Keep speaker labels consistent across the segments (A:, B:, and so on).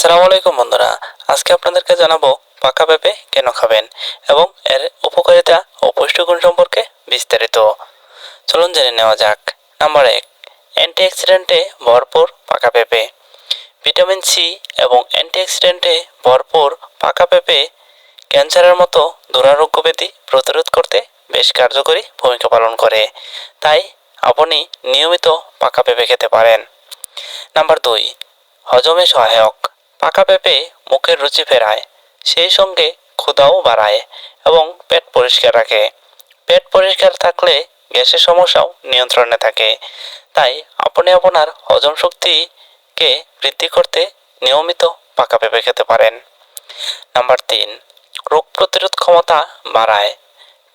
A: আসসালামু আলাইকুম বন্ধুরা। আজকে আপনাদেরকে জানাব, পাকা পেঁপে কেন খাবেন এবং এর উপকারিতা ও পুষ্টিগুণ সম্পর্কে বিস্তারিত। চলুন জেনে নেওয়া যাক। নাম্বার এক, অ্যান্টিঅক্সিডেন্টে ভরপুর পাকা পেঁপে। ভিটামিন সি এবং অ্যান্টিঅক্সিডেন্টে ভরপুর পাকা পেঁপে ক্যান্সারের মতো দুরারোগ্য ব্যাধি প্রতিরোধ করতে বেশ কার্যকরী ভূমিকা পালন করে। তাই আপনি নিয়মিত পাকা পেঁপে খেতে পারেন। নাম্বার দুই, হজমে সহায়ক। পাকা পেঁপে মুখের রুচি ফেরায়, সেই সঙ্গে ক্ষুধাও বাড়ায় এবং পেট পরিষ্কার রাখে। পেট পরিষ্কার থাকলে গ্যাসের সমস্যাও নিয়ন্ত্রণে থাকে। তাই আপনি আপনার হজম শক্তিকে বৃদ্ধি করতে নিয়মিত পাকা পেঁপে খেতে পারেন। নাম্বার তিন, রোগ প্রতিরোধ ক্ষমতা বাড়ায়।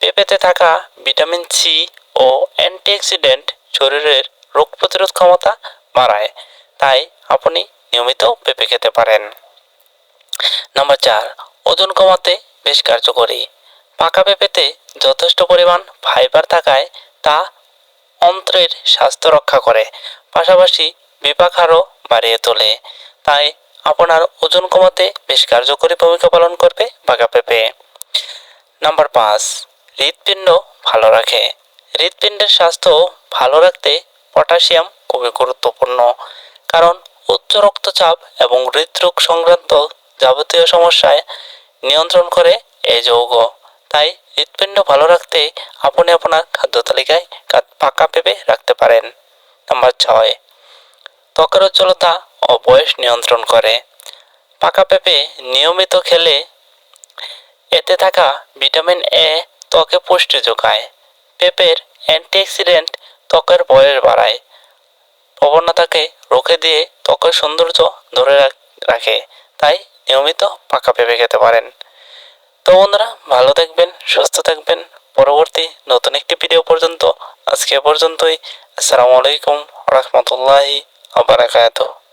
A: পেঁপেতে থাকা ভিটামিন সি ও অ্যান্টিঅক্সিডেন্ট শরীরের রোগ প্রতিরোধ ক্ষমতা বাড়ায়। তাই আপনি নিয়মিত পেঁপে খেতে পারেন। নাম্বার চার, ওজন কমাতে বেশ কার্যকরী। পাকা পেঁপেতে যথেষ্ট পরিমাণ ফাইবার থাকায় তা অন্ত্রের স্বাস্থ্য রক্ষা করে, পাশাপাশি বিপাক আরও বাড়িয়ে তোলে। তাই আপনার ওজন কমাতে বেশ কার্যকরী ভূমিকা পালন করবে পাকা পেঁপে। নাম্বার পাঁচ, হৃৎপিণ্ড ভালো রাখে। হৃৎপিণ্ডের স্বাস্থ্য ভালো রাখতে পটাশিয়াম খুবই গুরুত্বপূর্ণ, কারণ উচ্চ রক্তচাপ এবং হৃদরোগ সংক্রান্ত যাবতীয় সমস্যায় নিয়ন্ত্রণ করে এই যৌগ। তাই হৃৎপিণ্ড ভালো রাখতে আপনি আপনার খাদ্য তালিকায় পাকা পেঁপে রাখতে পারেন। নাম্বার ছয়, ত্বকের উজ্জ্বলতা ও বয়স নিয়ন্ত্রণ করে। পাকা পেঁপে নিয়মিত খেলে এতে থাকা ভিটামিন এ ত্বকে পুষ্টি যোগায়। পেঁপের অ্যান্টিঅক্সিডেন্ট ত্বকের বয়স বাড়ায়। প্রবণতাকে রুখে দিয়ে ত্বকের সৌন্দর্য ধরে রাখ- তাই নিয়মিত পাকা পেঁপে খেতে পারেন। তো বন্ধুরা, ভালো থাকবেন, সুস্থ থাকবেন। পরবর্তী নতুন একটি ভিডিও পর্যন্ত, আজকে পর্যন্তই। আসসালামু আলাইকুম রহমতুল্লাহি আবরাকাতুহ